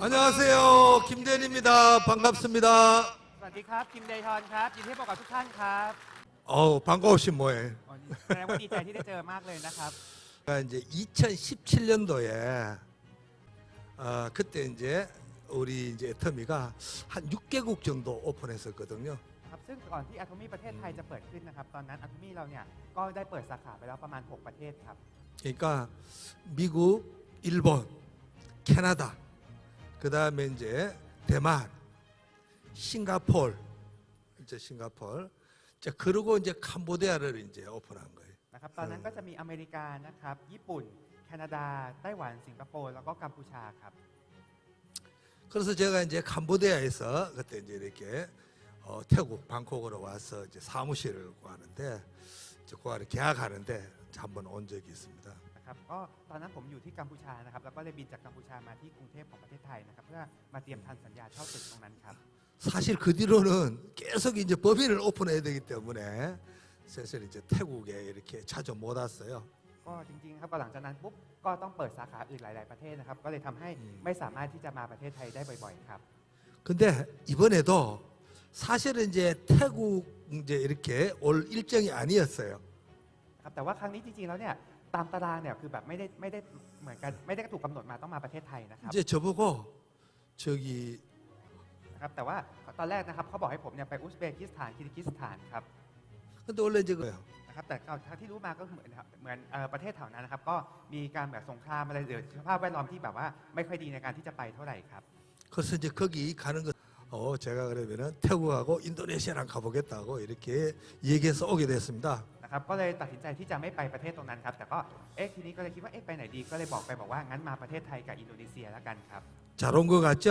안녕하세요. 김대현입니다. 반갑습니다. สวัสดีครับ คิมเดย์ทอนครับ ยินดีพบกับทุกท่านครับ 어우, 반가우신 뭐해. อ๋อแสดงว่าดีใจที่ได้เจอมากเลยนะครับ 그러니까 이제 2017년도에 어, 그때 이제 우리 이제 애터미가 한 6개국 정도 오픈했었거든요. ครับ ซึ่งก่อนที่อะ o มี่ประเทศไทยจะเปิดขึ้นนะครับ ตอนนั้นอะ o มี่เราเนี่ยก็ได้เปิดสาขาไปแล้วประมาณ 6 ประเทศครับ 그러니까 미국, 일본, 캐나다, 그 다음에 이제 대만, 싱가폴, 이제 싱가폴, 자 그리고 이제 캄보디아를 이제 오픈한 거예요. นะครับ ตอนนั้นก็จะมีอเมริกานะครับ ญี่ปุ่น แคนาดา ไต้หวัน สิงคโปร์ แล้วก็กัมพูชาครับ 그래서 제가 이제 캄보디아에서 그때 이제 이렇게 어, 태국 방콕으로 와서 이제 사무실을 구하는데 이제 구하러 계약하는데 한번 온 적이 있습니다. นะครับ ก็ตอนนั้นผมอยู่ที่กัมพูชานะครับ แล้วก็เลยบินจากกัมพูชามาที่กรุงเทพของประเทศไทยนะครับ เพื่อมาเตรียมทันสัญญาเช่าตึกตรงนั้นครับ 사실 그 뒤로는 계속 이제 법인을 오픈해야 되기 때문에 사실 이제 태국에 이렇게 자주 못 왔어요. ก็จริงๆครับก็หลังจากนั้นปุ๊บ ก็ต้องเปิดสาขาอื่นหลาย ๆ ประเทศนะครับ ก็เลยทำให้ อืม ไม่สามารถที่จะมาประเทศไทยได้บ่อย ๆ ครับ 근데 이번에도 사실은 이제 태국 이제 이렇게 올 일정이 아니었어요. ครับแต่ว่าครั้งนี้จริงๆ แล้วเนี่ย ตามตารางเนี่ยคือแบบไม่ได้ไม่ได้เหมือนกันไม่ได้ถูกกำหนดมาต้องมาประเทศไทยนะครับ 이제 저보고 저기 นะครับแต่ว่าตอนแรกนะครับเขาบอกให้ผมเนี่ยไปอุซเบกิสถานคิริกิสถานครับ 근데 원래 이제 그래요. นะครับแต่เท่าที่รู้มาก็เหมือนเหมือนเอ่อประเทศแถวนั้นนะครับก็มีการแบบสงครามอะไรหรือสภาพแวดล้อมที่แบบว่าไม่ค่อยดีในการที่จะไปเท่าไหร่ครับ 그래서 이제 거기 가는 거, 어, 제가 그러면은 태국하고 인도네시아랑 가보겠다고 이렇게 얘기해서 오게 됐습니다. นะครับก็เลยตัดสินใจที่จะไม่ไปประเทศตรงนั้นครับแต่ก็เอ๊ะทีนี้ก็เลยคิดว่าเอ๊ะไปไหนดีก็เลยบอกไปบอกว่างั้นมาประเทศไทยกับอินโดนีเซียแล้วกันครับ 잘 온 것 같죠?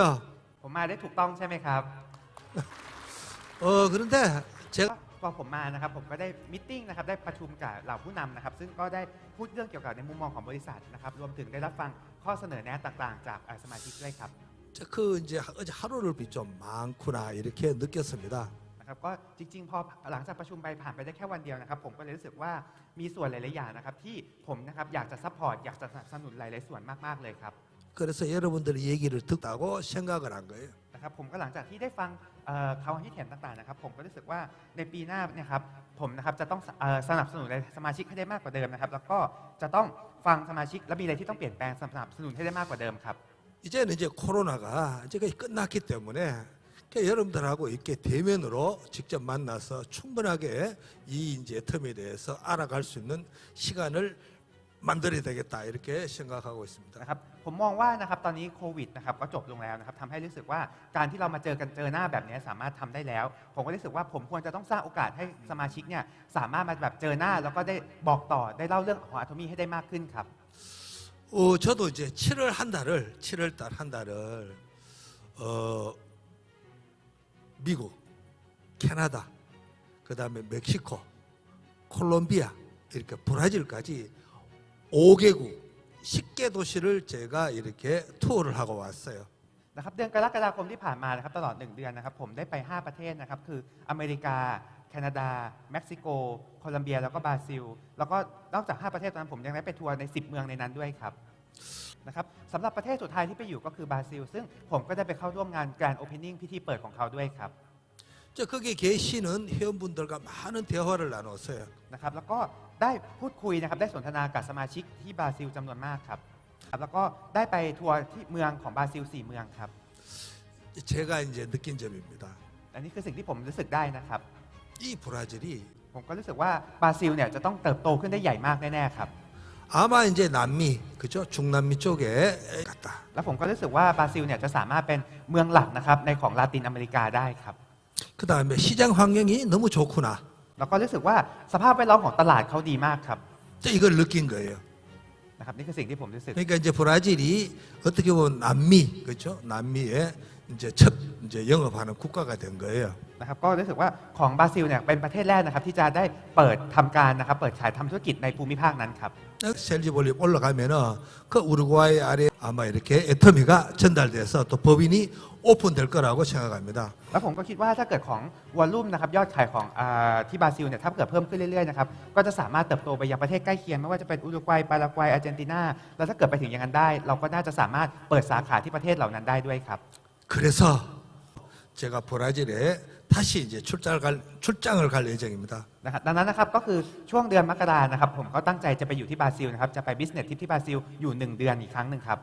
ผมมาได้ถูกต้องใช่ไหมครับ 어, 그런데 제가 พอผมมานะครับผมก็ได้มิทติ้งนะครับได้ประชุมกับเหล่าผู้นำนะครับ ซึ่งก็ได้พูดเรื่องเกี่ยวกับในมุมมองของบริษัทนะครับรวมถึงได้รับฟังข้อเสนอแนะต่างๆ จากเอ่อสมาชิกด้วยครับ 저 그 이제 어제 하루를 좀 많구나 이렇게 느꼈습니다. นะครับก็จริง ๆ พอหลังจากประชุมไปผ่านไปได้แค่วันเดียวนะครับ ผมก็เลยรู้สึกว่ามีส่วนหลายๆอย่างนะครับที่ผมนะครับอยากจะซัพพอร์ตอยากจะสนับสนุนหลายๆส่วนมากๆเลยครับ 그래서 여러분들 얘기를 듣다고 생각을 한 거예요. นะครับผมก็หลังจากที่ได้ฟังเอ่อความคิดเห็นต่างๆนะครับ ผมก็รู้สึกว่าในปีหน้าเนี่ยครับผมนะครับจะต้องเอ่อสนับสนุนสมาชิกให้ได้มากกว่าเดิมนะครับ แล้วก็จะต้องฟังสมาชิกและมีอะไรที่ต้องเปลี่ยนแปลงสนับสนุนให้ได้มากกว่าเดิมครับ 이제는 이제 코로나가 이제 거의 끝났기 때문에 그러니까 여러분들하고 이렇게 대면으로 직접 만나서 충분하게 이 이제 텀에 대해서 알아갈 수 있는 시간을 만들어야 되겠다 이렇게 생각하고 있습니다. นะครับผมมองว่านะครับตอนนี้โควิดนะครับก็จบลงแล้วนะครับทำให้รู้สึกว่าการที่เรามาเจอกันเจอหน้าแบบนี้สามารถทำได้แล้ว ผมก็รู้สึกว่าผมควรจะต้องสร้างโอกาสให้สมาชิกเนี่ยสามารถมาแบบเจอหน้า แล้วก็ได้บอกต่อได้เล่าเรื่องของอะโทมี่ให้ได้มากขึ้นครับ 어, 저도 이제 7월 한 달을 7월 달 한 달을 어, 미국, 캐나다, 그 다음에 멕시코, 콜롬비아 이렇게 브라질까지 5개국 10개 도시를 제가 이렇게 투어를 하고 왔어요. นะครับเดือนกรกฎาคมที่ผ่านมานะครับตลอด 1 เดือนนะครับผมได้ไป 5 ประเทศนะครับคืออเมริกา แคนาดา เม็กซิโก โคลัมเบีย แล้วก็บราซิล แล้วก็นอกจาก 5 ประเทศตอนนั้นผมยังได้ไปทัวร์ใน 10 เมืองในนั้นด้วยครับนะครับ สำหรับประเทศสุดท้ายที่ไปอยู่ก็คือบราซิล ซึ่งผมก็ได้ไปเข้าร่วมงาน Grand Opening พิธีเปิดของเขาด้วยครับ 저 거기 계시는 회원분들과 많은 대화를 나눴어요. นะครับแล้วก็ได้พูดคุยนะครับได้สนทนากับสมาชิกที่บราซิลจำนวนมากครับครับแล้วก็ได้ไปทัวร์ที่เมืองของบราซิล 4 เมืองครับ 제가 이제 느낀 점입니다. อันนี้คือสิ่งที่ผมรู้สึกได้นะครับ 이 브라질이 ผมก็รู้สึกว่าบราซิลเนี่ยจะต้องเติบโตขึ้นได้ใหญ่มากแน่ๆครับ 아마 이제 남미, 그죠? 중남미 쪽에 갔다. แล้วผมก็รู้สึกว่าบราซิลเนี่ยจะสามารถเป็นเมืองหลักนะครับในของลาตินอเมริกาได้ครับ 그 다음에 시장 환경이 너무 좋구나. แล้วก็รู้สึกว่าสภาพแวดล้อมของตลาดเขาดีมากครับ 저 이걸 느낀 거예요. นะครับนี่คือสิ่งที่ผมรู้สึก 그러니까 이제 브라질이 어떻게 보면 남미, 그죠? 남미에 이제 첫 이제 영업하는 국가가 된 거예요. นะครับก็รู้สึกว่าของบราซิลเนี่ยเป็นประเทศแรกนะครับที่จะได้เปิดทำการนะครับเปิดขายทำธุรกิจในภูมิภาคนั้นครับ 셀지 볼륨 올라가면은 그 우루과이 아래 아마 이렇게 애터미가 전달돼서 또 법인이 오픈될 거라고 생각합니다. แล้วผมก็คิดว่าถ้าเกิดของวอลลุ่มนะครับยอดขายของอาที่บราซิลเนี่ยถ้าเกิดเพิ่มขึ้นเรื่อยๆนะครับก็จะสามารถเติบโตไปยังประเทศใกล้เคียง ไม่ว่าจะเป็นอุรุกวัยปารากวัยอาร์เจนตินาแล้วถ้าเกิดไปถึงอย่างนั้นได้ เราก็น่าจะสามารถเปิดสาขาที่ประเทศเหล่านั้นได้ด้วยครับ 그래서 제가 브라질에 다시 이제 출장을 갈 출장을 갈 예정입니다. นะครับดังนั้นนะครับก็คือช่วงเดือนมกรานะครับผมก็ตั้งใจจะไปอยู่ที่บราซิลนะครับจะไปบิสเนสทริปที่บราซิลอยู่หนึ่งเดือนอีกครั้งหนึ่งครับ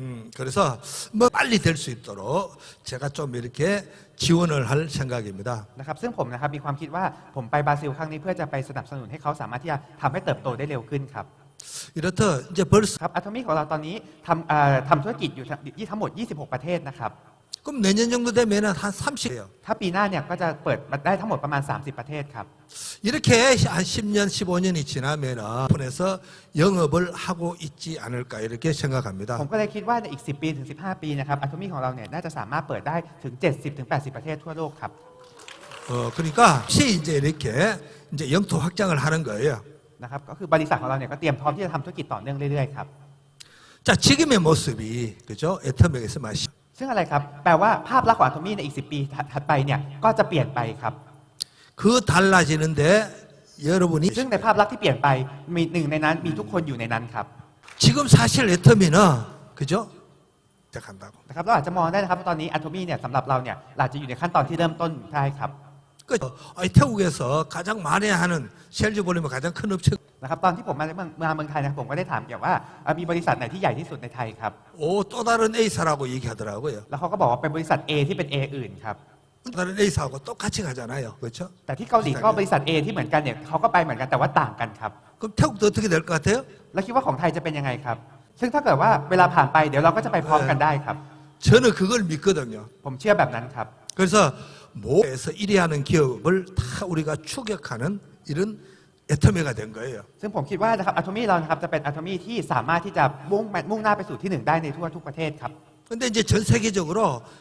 음, 그래서 뭐 빨리 될 수 있도록 제가 좀 이렇게 지원을 할 생각입니다. นะครับซึ่งผมนะครับมีความคิดว่าผมไปบราซิลครั้งนี้เพื่อจะไปสนับสนุนให้เขาสามารถที่จะทำให้เติบโตได้เร็วขึ้นครับ 이렇듯 이제 벌써 ครับอะโทมิของเราตอนนี้ทำเอ่อทำธุรกิจอยู่ที่ทั้งหมด 26 ประเทศนะครับ 그럼 내년 정도 되면은 한 30예요. ถ้าปีหน้าเนี่ยก็จะเปิดได้ทั้งหมดประมาณ 30 ประเทศครับ 이렇게 한 10년, 15년이 지나면은 오픈해서 영업을 하고 있지 않을까 이렇게 생각합니다. ผมก็เลยคิดว่าในอีก 10 ปีถึง 15 ปีนะครับอะโทมิของเราเนี่ยน่าจะสามารถเปิดได้ถึง 70ถึง80 ประเทศทั่วโลกครับ 어, 그러니까 혹시 이제 이렇게 이제 영토 확장을 하는 거예요. นะครับก็คือบริษัทของเราเนี่ยก็เตรียมพร้อมที่จะทำธุรกิจต่อเนื่องเรื่อยๆครับ 자, 지금의 모습이 그죠? 애터맥에서 마시. ซึ่งอะไรครับ แปลว่าภาพลักษณ์ของอะโทมิในอีก 10 ปีถัดไปเนี่ยก็จะเปลี่ยนไปครับ 그 달라지는데 여러분이 ซึ่งในภาพลักษณ์ที่เปลี่ยนไปมีหนึ่งในนั้นมีทุกคนอยู่ในนั้นครับ 지금 사실 애터미는 그죠? 시작한다고. นะครับเราอาจจะมองได้นะครับว่าตอนนี้อะโทมิเนี่ยสำหรับเราเนี่ยอาจจะอยู่ในขั้นตอนที่เริ่มต้นได้ครับ 그 아니, 태국에서 가장 많이 하는 셀즈 볼륨이 가장 큰 업체 นะครับตอนที่ผมมาเมืองมาเมืองไทยนะครับผมก็ได้ถามเกี่ยวว่าอ่ะมีบริษัทไหนที่ใหญ่ที่สุดในไทยครับ 오, 또 다른 A사라고 얘기하더라고요. แล้วเขาก็บอกว่าเป็นบริษัท A ที่เป็น A อื่นครับ 또 다른 A사하고 똑같이 가잖아요. 그렇죠? แต่ที่เกาหลีก็บริษัท A ที่เหมือนกันเนี่ยเขาก็ไปเหมือนกันแต่ว่าต่างกันครับ 그럼 태국도 어떻게 될 것 같아요? แล้วคิดว่าของไทยจะเป็นยังไงครับ ซึ่งถ้าเกิดว่าเวลาผ่านไปเดี๋ยวเราก็จะไปพร้อมกันได้ครับ 저는 그걸 믿거든요. ผมเชื่อแบบนั้นครับ 그래서 모에서 1위 하는 기업을 다 우리가 추격하는 이런 애터미가 된 거예요. ซึ่งผมคิดว่านะครับอะโทมี่เรานะครับจะเป็นอะโทมี่ที่สามารถที่จะมุ่งมุ่งหน้าไปสู่ที่หนึ่งได้ในทั่วทุกประเทศครับ 근데 이제 전 세계적으로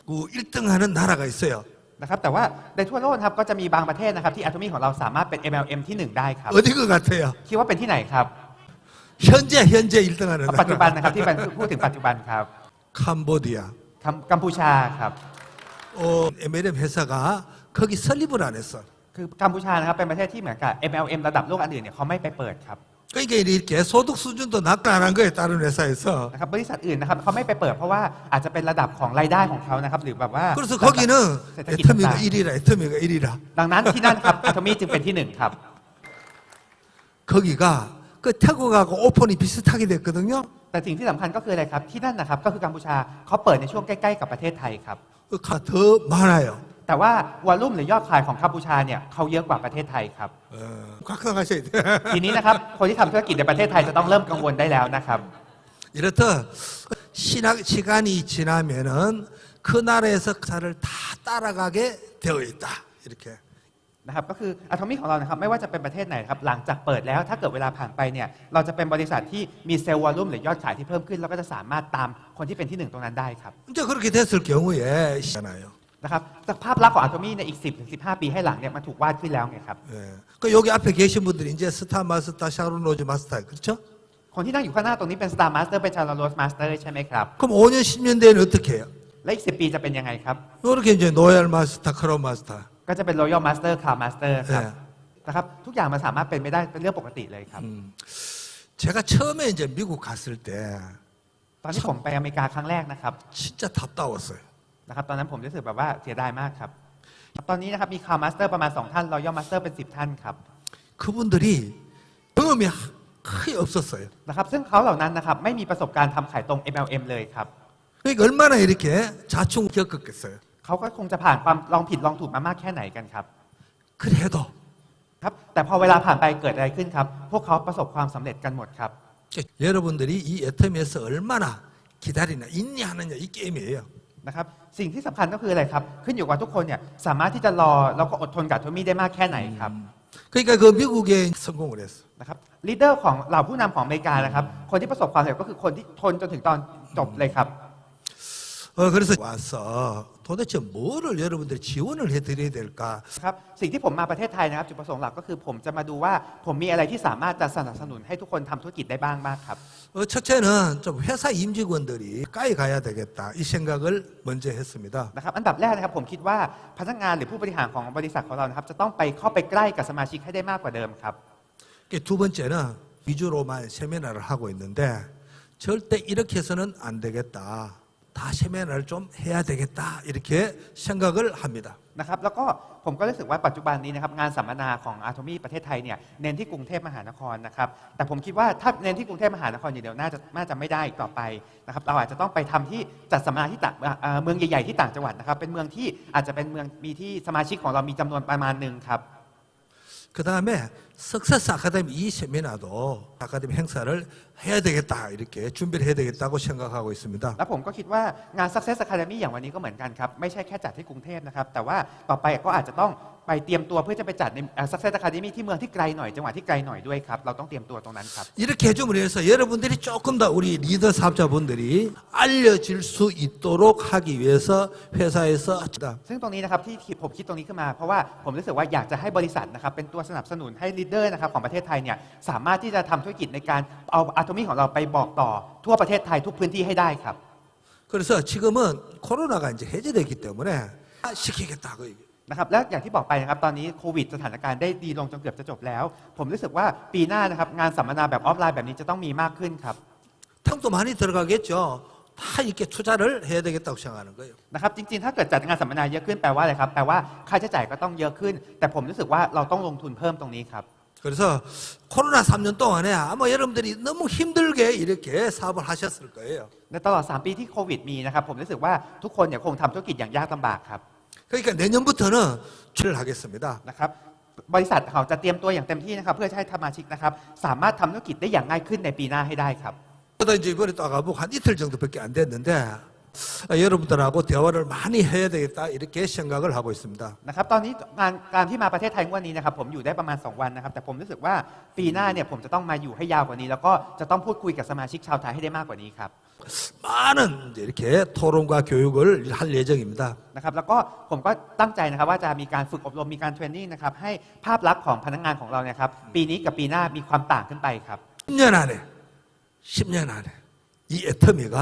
그 1등 하는 나라가 있어요. นะครับแต่ว่าในทั่วโลกนะครับก็จะมีบางประเทศนะครับที่อะโทมี่ของเราสามารถเป็น MLM ที่หนึ่งได้ครับ 어디 것 같아요? คิดว่าเป็นที่ไหนครับ 현재 현재 1등 하는 ปัจจุบัน 나라. นะครับที่เป็นพูดถึงปัจจุบันครับ 캄보디아. กัมกัมพูชาครับ 어, MLM 회사가 거기 설립을 안 했어. คือกัมพูชานะครับเป็นประเทศที่เหมือนกับ MLM ระดับโลกอันอื่นเนี่ยเขาไม่ไปเปิดครับ 그러니까 이렇게 소득 수준도 낙관한 거예요. 다른 회사에서. นะครับบริษัทอื่นนะครับเขาไม่ไปเปิดเพราะว่าอาจจะเป็นระดับของรายได้ของเขานะครับหรือแบบว่า 그래서 거기는 세탁기 애터미가 다. 1위라. 애터미가 1위라. ดังนั้นที่นั่นครับอะโทมี่จึงเป็นที่หนึ่งครับ 거기가 그 태국하고 오픈이 비슷하게 됐거든요. แต่สิ่งที่สำคัญก็คืออะไรครับที่นั่นนะครับก็คือกัมพูชาเขาเปิดในช่วงใกล้ๆกับประเทศไทยครับ 그 가- 더 많아요. แต่ว่าวอลลุ่มหรือยอดขายของกัมพูชาเนี่ยเขาเยอะกว่าประเทศไทยครับ 어, 각성하셔야 돼. ทีนี้นะครับคนที่ทำธุรกิจในประเทศไทยจะต้องเริ่มกังวลได้แล้วนะครับ 이렇듯 신학 시간이 지나면은 그 나라에서 사를 다 따라가게 되어 있다. 이렇게. นะครับก็คืออะโทมิของเรานะครับไม่ว่าจะเป็นประเทศไหนครับหลังจากเปิดแล้วถ้าเกิดเวลาผ่านไปเนี่ยเราจะเป็นบริษัทที่มีเซลล์วอลลุ่มหรือยอดขายที่เพิ่มขึ้น แล้วก็จะสามารถตามคนที่เป็นที่หนึ่งตรงนั้นได้ครับ 이제 그렇게 됐을 경우에 있잖아요. นะครับจากภาพลักษณ์ของอะโทมิในอีก 10ถึง15 ปีให้หลังเนี่ยมันถูกวาดขึ้นแล้วไงครับ 예. 그 여기 앞에 계신 분들이 이제 스타 마스터, 샤론로즈 마스터, 그렇죠? คนที่นั่งอยู่ข้างหน้าตรงนี้เป็น Star Master เป็น Charles Rose Master ใช่ไหมครับ 그럼 5년, 10년 뒤에는 어떻게 해요? และอีก 10 ปีจะเป็นยังไงครับ 이렇게 이제 노얄 마스터, 크로 마스터. ก็จะเป็น Royal Master Crown Master ครับ 예. นะครับทุกอย่างมันสามารถเป็นไม่ได้เป็นเรื่องปกติเลยครับ 음. 제가 처음에 이제 미국 갔을 때 ตอนที่ผมไปอเมริกาครั้งแรกนะครับ 진짜 답답했어요. นะครับตอนนั้นผมรู้สึกแบบว่าเสียดายมากครับ ตอนนี้นะครับมี Crown Master ประมาณ 2 ท่าน Royal Master เป็น 10 ท่านครับ 그분들이 경험이 크게 없었어요. นะครับซึ่งเขาเหล่านั้นนะครับไม่มีประสบการณ์ทำขายตรง MLM เลยครับ 그러니까 얼마나 이렇게 자충 겪었겠어요. เขาก็คงจะผ่านความลองผิดลองถูกมามากแค่ไหนกันครับ 그래도 ครับ แต่พอเวลาผ่านไปเกิดอะไรขึ้นครับ พวกเขาประสบความสำเร็จกันหมดครับ 여러분들이 이 애터미에서 얼마나 기다리냐, 있냐 하느냐 이 게임이에요. นะครับสิ่งที่สำคัญก็คืออะไรครับ ขึ้นอยู่กับทุกคนเนี่ยสามารถที่จะรอแล้วก็อดทนกับโทมี่ได้มากแค่ไหนครับ 그러니까 그 미국에 성공을 했어. นะครับลีดเดอร์ของเหล่าผู้นำของอเมริกานะครับ คนที่ประสบความสำเร็จก็คือคนที่ทนจนถึงตอนจบเลยครับ 어, 그래서 와서 도대체 뭐를 여러분들이 지원을 해드려야 될까? ครับสิ่งที่ผมมาประเทศไทยนะครับจุดประสงค์หลักก็คือผมจะมาดูว่าผมมีอะไรที่สามารถจะสนับสนุนให้ทุกคนทำธุรกิจได้บ้างมากครับ 어, 첫째는 좀 회사 임직원들이 가까이 가야 되겠다 이 생각을 먼저 했습니다. นะครับอันดับแรกนะครับผมคิดว่าพนักงานหรือผู้บริหารของบริษัทของเรานะครับจะต้องไปเข้าไปใกล้กับสมาชิกให้ได้มากกว่าเดิมครับ 그두 번째는 위주로만 세미나를 하고 있는데 절대 이렇게 해서는 안 되겠다. 다 세미나를 좀 해야 되겠다 이렇게 생각을 합니다. นะครับแล้วก็ผมก็รู้สึกว่าปัจจุบันนี้นะครับงานสัมมนาของอา t o มีประเทศไทยเนี่ยเน้นที่กรุงเทพมหานครนะครับแต่ผมคิดว่าถ้าเน้นที่กรุงเทพมหานครอย่างเดียวน่าจะน่าจะไม่ได้อีกต่อไปนะครับเราอาจจะต้องไปทำที่จัดสัมมนาที่ต่างเอ่อเมืองใหญ่ๆที่ต่างจังหวัดนะครับเป็นเมืองที่อาจจะเป็นเมืองมีที่สมาชิกของเรามีจำนวนประมาณหนึ่งครับ 그 다음에 석세스 아카데미 이 세미나도 아카데미 행사를 해야 되겠다 이렇게 준비를 해야 되겠다고 생각하고 있습니다. แล้วผมก็คิดว่างาน Success Academy อย่างวันนี้ก็เหมือนกันครับ ไม่ใช่แค่จัดที่กรุงเทพนะครับ แต่ว่าต่อไปก็อาจจะต้องไปเตรียมตัวเพื่อจะไปจัดในเอ่อ Success Academy ที่เมืองที่ไกลหน่อยจังหวัดที่ไกลหน่อยด้วยครับ เราต้องเตรียมตัวตรงนั้นครับ 이렇게 해줌으로 해서 여러분들이 조금 더 우리 리더 사업자분들이 알려질 수 있도록 하기 위해서 회사에서 ซึ่งตรงนี้นะครับที่ผมคิดตรงนี้ขึ้นมา เพราะว่าผมรู้สึกว่าอยากจะให้บริษัทนะครับเป็นตัวสนับสนุนให้ลี ดเดอร์นะครับของประเทศไทยเนี่ยสามารถที่จะทำธุรกิจในการเอาอะโตมีของเราไปบอกต่อทั่วประเทศไทยทุกพื้นที่ให้ได้ครับ 그래서 지금은 코로나가 이제 해제됐기 때문에 시키겠다 그 얘기. นะครับและอย่างที่บอกไปนะครับตอนนี้โควิดสถานการณ์ได้ดีลงจนเกือบจะจบแล้ว ผมรู้สึกว่าปีหน้านะครับงานสัมมนาแบบออฟไลน์แบบนี้จะต้องมีมากขึ้นครับ 탕도 많이 들어가겠죠. 다 이렇게 투자를 해야 되겠다고 생각하는 거예요. นะครับจริงๆ ถ้าเกิดจัดงานสัมมนาเยอะขึ้นแปลว่าอะไรครับแปลว่าค่าใช้จ่ายก็ต้องเยอะขึ้น แต่ผมรู้สึกว่าเราต้องลงทุนเพิ่มตรงนี้ครับ 그래서 코로나 3년 동안에 아마 여러분들이 너무 힘들게 이렇게 사업을 하셨을 거예요. ในตลอด 3 ปีที่โควิดมีนะครับผมรู้สึกว่าทุกคนเนี่ยคงทำธุรกิจอย่างยากลำบากครับ 그러니까 내년부터는 출하겠습니다. นะครับบริษัทเขาจะเตรียมตัวอย่างเต็มที่นะครับเพื่อให้สมาชิกนะครับสามารถทำธุรกิจได้อย่างง่ายขึ้นในปีหน้าให้ได้ครับ 저도 이제 이번에 또 가보고 한 이틀 정도밖에 안 됐는데 아, 여러분들하고 대화를 많이 해야 되겠다 이렇게 생각을 하고 있습니다. นะครับตอนนี้งานการที่มาประเทศไทยงวันนี้นะครับผมอยู่ได้ประมาณ 2 วันนะครับแต่ผมรู้สึกว่าปีหน้าเนี่ยผมจะต้องมาอยู่ให้ยาวกว่านี้ แล้วก็จะต้องพูดคุยกับสมาชิกชาวไทยให้ได้มากกว่านี้ครับ 많은 이제 이렇게 토론과 교육을 할 예정입니다. นะครับแล้วก็ผมก็ตั้งใจนะครับว่าจะมีการฝึกอบรมมีการเทรนนิ่งนะครับให้ภาพลักษณ์ของพนักงานของเราเนี่ยครับปีนี้กับปีหน้ามีความต่างขึ้นไปครับ 10년 안에 10년 안에 이 애터미가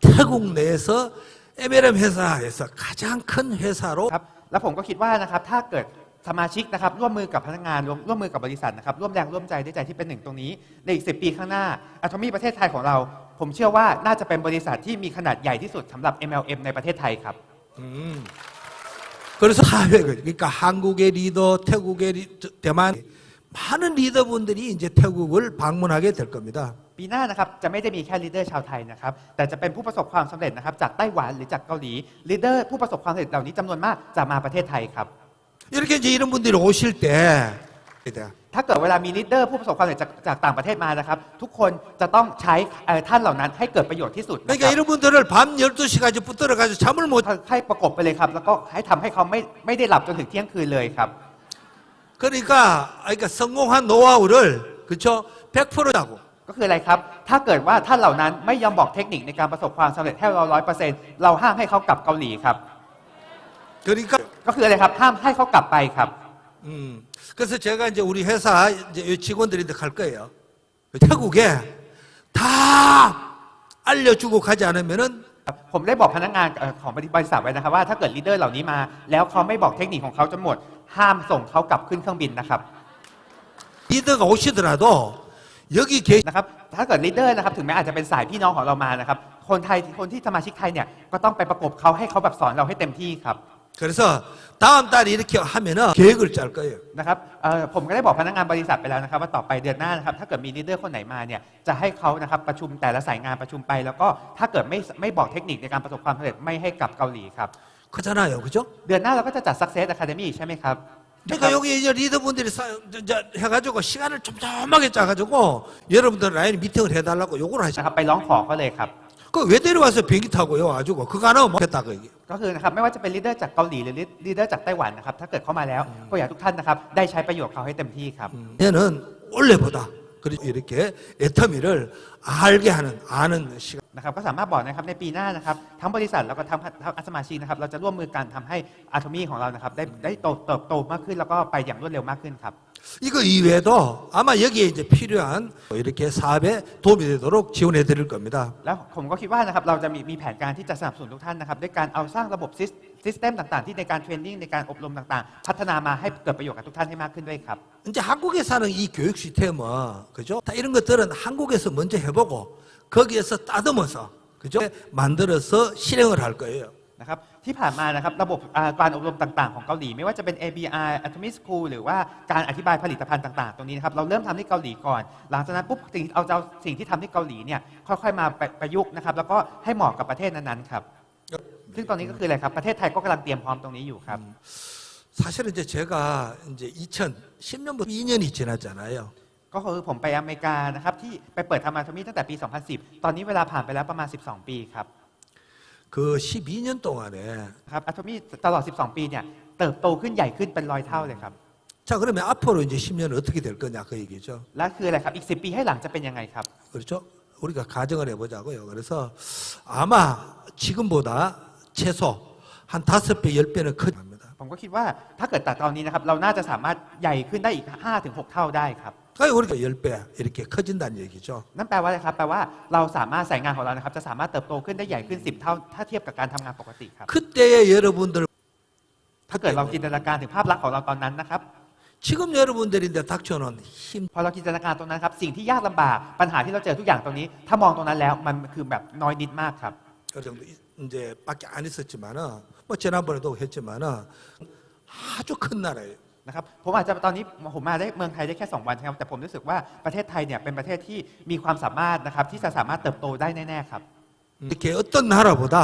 태국 내에서 MLM 회사에서 가장 큰 회사로 ครับแล้วผมก็คิดว่านะครับถ้าเกิดสมาชิกนะครับร่วมมือกับพนักงานร่วมร่วมมือกับบริษัทนะครับร่วมแรงร่วมใจด้วยใจที่เป็นหนึ่งตรงนี้ ในอีก 10 ปีข้างหน้าอะทอมี่ประเทศไทยของเรา ผมเชื่อว่าน่าจะเป็นบริษัทที่มีขนาดใหญ่ที่สุดสำหรับ MLM ในประเทศไทยครับ 음. 그래서 사회 그러니까 한국의 리더, 태국의 리, 저, 대만 많은 리더분들이 이제 태국을 방문하게 될 겁니다. ปีหน้านะครับจะไม่ได้มีแค่ลีดเดอร์ชาวไทยนะครับแต่จะเป็นผู้ประสบความสำเร็จนะครับจากไต้หวันหรือจากเกาหลีลีดเดอร์ผู้ประสบความสำเร็จเหล่านี้จำนวนมากจะมาประเทศไทยครับ 이렇게 이제 이런 분들이 오실 때 ถ้าเกิดเวลามีลีดเดอร์ผู้ประสบความสำเร็จจากจากต่างประเทศมานะครับ ทุกคนจะต้องใช้เอ่อท่านเหล่านั้นให้เกิดประโยชน์ที่สุดนะค 그러니까 รับ 이런 분들을 밤 12시까지 붙들어 가지고 잠을 못 ให้ประกบไปเลยครับ แล้วก็ให้ทำให้เขาไม่ไม่ได้หลับจนถึงเที่ยงคืนเลยครับ 그러니까 그러니까 성공한 노하우를 그렇죠? 100%라고 ก็คืออะไรครับ ถ้าเกิดว่าท่านเหล่านั้นไม่ยอมบอกเทคนิคในการประสบความสำเร็จให้เราร้อยเปอร์เซ็นต์เราห้ามให้เขากลับเกาหลีครับ 그러니까 ก็คืออะไรครับ ห้ามให้เขากลับไปครับ 음. 그래서 제가 이제 우리 회사 이제 직원들한테 갈 거예요. 태국에 다 알려주고 가지 않으면은 ผมได้บอกพนักงานเอ่อของบริษัทไว้นะครับว่าถ้าเกิดลีดเดอร์เหล่านี้มา แล้วเขาไม่บอกเทคนิคของเขาจนหมด ห้ามส่งเขากลับขึ้นเครื่องบินนะครับ 리더가 오시더라도 여기 계 นะครับ ถ้าเกิดลีดเดอร์นะครับถึงแม้อาจจะเป็นสายพี่น้องของเรามานะครับ คนไทยคนที่สมาชิกไทยเนี่ยก็ต้องไปประกบเขาให้เขาแบบสอนเราให้เต็มที่ครับ 그래서 다음 달에 이렇게 하면은 계획을 짤 거예요. นะครับเอ่อผมก็ได้บอกพนักงานบริษัทไปแล้วนะครับ ว่าต่อไปเดือนหน้านะครับถ้าเกิดมีลีดเดอร์คนไหนมาเนี่ยจะให้เขานะครับประชุมแต่ละสายงานประชุมไป แล้วก็ถ้าเกิดไม่ไม่บอกเทคนิคในการประสบความสำเร็จไม่ให้กลับเกาหลีครับ 그잖아요. 그죠? เดือนหน้าเราก็จะจัด Success Academy ใช่ไหมครับ 그러니까 여기 이제 리더분들이 사, 저, 저, 해가지고 시간을 촘촘하게 짜가지고 여러분들 라인 미팅을 해달라고 요구를 นะ 하시죠. ครับไปร้องขอเขาเลยครับ 그왜 데려와서 비행기 타고 요 와가지고 그거 안 하면 못했다 그 얘기. ก็คือนะครับไม่ว่าจะเป็นลีดเดอร์จากเกาหลีหรือลีดเดอร์จากไต้หวันนะครับถ้าเกิดเข้ามาแล้วก็อยากให้ทุกท่านนะครับได้ใช้ประโยชน์เขาให้เต็มที่ครับ 얘는 원래보다 그리고 이렇게 애터미를 알게 하는 아는 시간. นะครับก็สามารถบอกนะครับในปีหน้านะครับทั้งบริษัทแล้วก็ทั้งทั้งสมาชิกนะครับเราจะร่วมมือกันทำให้อะโทมีของเรานะครับได้ได้โตเติบโตมากขึ้น แล้วก็ไปอย่างรวดเร็วมากขึ้นครับ 이거 이외에도 아마 여기에 이제 필요한 이렇게 사업에 도움이 되도록 지원해 드릴 겁니다. แล้วผมก็คิดว่านะครับเราจะมีมีแผนการที่จะสนับสนุนทุกท่านนะครับด้วยการเอาสร้างระบบซิสเต็มต่างๆ ที่ในการเทรนนิ่งในการอบรมต่างๆ พัฒนามาให้เกิดประโยชน์กับทุกท่านให้มากขึ้นด้วยครับ 이제 한국에 사는 이 교육 시스템은 그죠? 다 이런 것들은 한국에서 먼저 해보고 거기에서 따듬어서 그죠? 만들어서 실행을 할 거예요. นะครับที่ผ่านมานะครับระบบอ่าการอบรมต่างๆของเกาหลี ไม่ว่าจะเป็น ABI Atomic School หรือว่าการอธิบายผลิตภัณฑ์ต่างๆ ตรงนี้นะครับเราเริ่มทำที่เกาหลีก่อน หลังจากนั้นปุ๊บสิ่งเอาจะเอาสิ่งที่ทำที่เกาหลีเนี่ยค่อยๆมาประประยุกต์นะครับแล้วก็ให้เหมาะกับประเทศนั้นๆครับซึ่งตอนนี้ก็คืออะไรครับประเทศไทยก็กำลังเตรียมพร้อมตรงนี้อยู่ครับ 사실은 이제 제가 이제 2010년부터 2년이 지났잖아요. ก็คือผมไปอเมริกานะครับที่ไปเปิดทำอะโทมีตั้งแต่ปี 2010 ตอนนี้เวลาผ่านไปแล้วประมาณ 12 ปีครับ 그 12년 동안에 ครับอะโทมีตลอด 12 ปีเนี่ยเติบโตขึ้นใหญ่ขึ้นเป็นร้อยเท่าเลยครับ 자 그러면 앞으로 이제 10년은 어떻게 될 거냐 그 얘기죠. และคืออะไรครับอีก 10 ปีให้หลังจะเป็นยังไงครับ 그렇죠? 우리가 가정을 해보자고요. 그래서 아마 지금보다 최소 한 다섯 배, 열 배는 커집니다. ผมก็คิดว่าถ้าเกิดตัดตอนนี้นะครับเราน่าจะสามารถใหญ่ขึ้นได้อีก 5-6 เท่าได้ครับ 그러니까 우리가 열 배 이렇게 커진다는 얘기죠. นั่นแปลว่าอะไรครับแปลว่าเราสามารถสายงานของเรานะครับจะสามารถเติบโตขึ้นได้ใหญ่ขึ้น 10 เท่า ถ้าเทียบกับการทำงานปกติครับ 그때의 여러분들 ถ้าเกิดเราจินตนาการถึงภาพลักษณ์ของเราตอนนั้นนะครับ 지금 여러분들인데 닥쳐오는 힘 พอเราจินตนาการตรงนั้นครับสิ่งที่ยากลำบากปัญหาที่เราเจอทุกอย่างตรงนี้ ถ้ามองตรงนั้นแล้วมันคือแบบน้อยนิดมากครับ 그 정도 이제 밖에 안 있었지만은 뭐 지난번에도 했지만은 아주 큰 나라예요. นะครับผมอาจจะตอนนี้ผมมาได้เมืองไทยได้แค่ 2 วันใช่ไหมครับแต่ผมรู้สึกว่าประเทศไทยเนี่ยเป็นประเทศที่มีความสามารถนะครับที่จะสามารถเติบโตได้แน่ๆครับ 이렇게 어떤 나라보다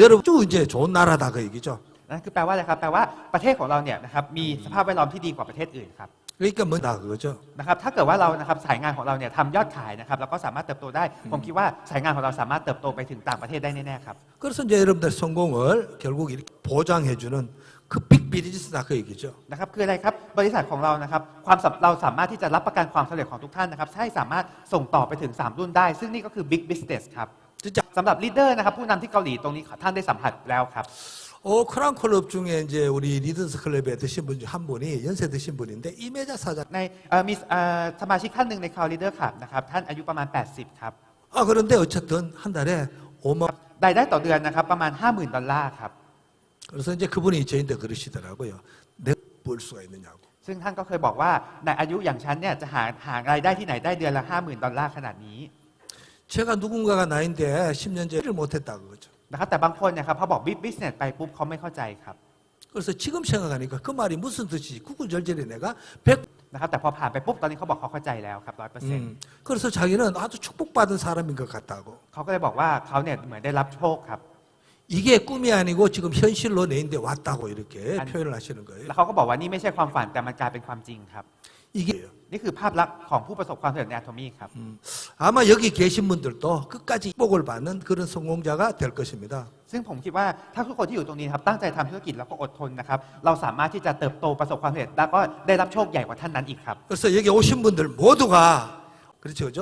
여러분 쭉 이제 좋은 나라다 그 얘기죠. นั่นคือแปลว่าอะไรครับแปลว่าประเทศของเราเนี่ยนะครับมีสภาพแวดล้อมที่ดีกว่าประเทศอื่นครับ 그러니까 뭐다 그거죠. นะครับถ้าเกิดว่าเรานะครับสายงานของเราเนี่ยทำยอดขายนะครับแล้วก็สามารถเติบโตได้ ผมคิดว่าสายงานของเราสามารถเติบโตไปถึงต่างประเทศได้แน่ๆครับ 그래서 이제 여러분들 성공을 결국 이렇게 보장해주는 그 빅 비즈니스다 그 얘기죠. นะครับคืออะไรครับบริษัทของเรานะครับความสำเราสามารถที่จะรับประกันความสำเร็จของทุกท่านนะครับให้สามารถส่งต่อไปถึง 3 รุ่นได้ ซึ่งนี่ก็คือ big business ครับ 진짜 สำหรับลีดเดอร์นะครับผู้นำที่เกาหลีตรงนี้ท่านได้สัมผัสแล้วครับ 오 크란 클럽 중에 이제 우리 리더스 클럽에 드신 분 중 한 분이 연세 드신 분인데 이매자 사장. ในเอ่อมีเอ่อสมาชิกท่านหนึ่งในคาวลีดเดอร์ครับนะครับท่านอายุประมาณ 80 ครับ 아 그런데 어쨌든 한 달에 5만. รายได้ต่อเดือนนะครับประมาณ 50,000 ดอลลาร์ครับ 그래서 이제 그분이 저희한테 그러시더라고요. 내가 벌 수가 있느냐고. ซึ่งท่านก็เคยบอกว่าในอายุอย่างฉันเนี่ยจะหาหารายได้ที่ไหนได้เดือนละ 50,000 ดอลลาร์ขนาดนี้ 제가 누군가가 나인데 10년 전에 일을 못했다 그거죠. นะครับแต่บางคนเนี่ยครับพอบอก big business ไปปุ๊บเขาไม่เข้าใจครับ 그래서 지금 생각하니까 그 말이 무슨 뜻이지? 구구절절히 내가 100. นะครับแต่พอผ่านไปปุ๊บตอนนี้เขาบอกเขาเข้าใจแล้วครับร้อยเปอร์เซ็นต์ 음. 그래서 자기는 아주 축복받은 사람인 것 같다고. เขาก็เลยบอกว่าเขาเนี่ยเหมือนได้รับโชคครับ 이게 꿈이 아니고 지금 현실로 내인데 왔다고 이렇게 아니. 표현을 하시는 거예요. แล้วเขาก็บอกว่านี่ไม่ใช่ความฝันแต่มันกลายเป็นความจริงครับ 이게 นี่คือภาพลักษณ์ของผู้ประสบความสำเร็จในอะโทมีครับ 아마 여기 계신 분들도 끝까지 복을 받는 그런 성공자가 될 것입니다. ซึ่งผมคิดว่าถ้าทุกคนที่อยู่ตรงนี้ครับตั้งใจทำธุรกิจแล้วก็อดทนนะครับเราสามารถที่จะเติบโตประสบความสำเร็จ แล้วก็ได้รับโชคใหญ่กว่าท่านนั้นอีกครับ 그래서 여기 오신 분들 모두가 그렇죠, 그죠?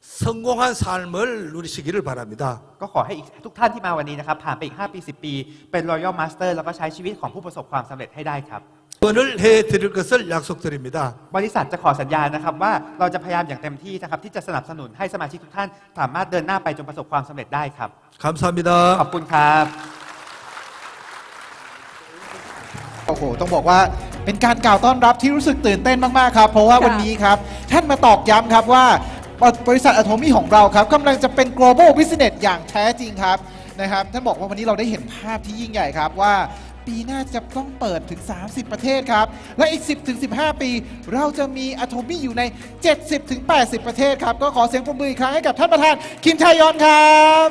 성공한 삶을 누리시기를 바랍니다. ก็ขอให้อีกทุกท่านที่มาวันนี้นะครับผ่านไปอีก 5 ปี 10 ปี เป็น Royal Master แล้วก็ใช้ชีวิตของผู้ประสบความสำเร็จให้ได้ครับ 응원을 해드릴 것을 약속드립니다. บริษัทจะขอสัญญานะครับว่าเราจะพยายามอย่างเต็มที่นะครับที่จะสนับสนุนให้สมาชิกทุกท่าน สามารถเดินหน้าไปจนประสบความสำเร็จได้ครับ 감사합니다. ขอบคุณครับ โอ้โห ต้องบอกว่าเป็นการกล่าวต้อนรับที่รู้สึกตื่นเต้นมาก ๆ ครับ เพราะว่า ค่ะ วันนี้ครับ ท่านมาตอกย้ำครับว่า บริษัทอะโทมี่ของเราครับกำลังจะเป็น global business อย่างแท้จริงครับนะครับท่านบอกว่าวันนี้เราได้เห็นภาพที่ยิ่งใหญ่ครับว่าปีหน้าจะต้องเปิดถึง 30 ประเทศครับ และอีก 10ถึง15 ปี เราจะมีอะโทมี่อยู่ใน 70ถึง80 ประเทศครับ ก็ขอเสียงปรบมืออีกครั้งให้กับท่านประธาน คิมชายอนครับ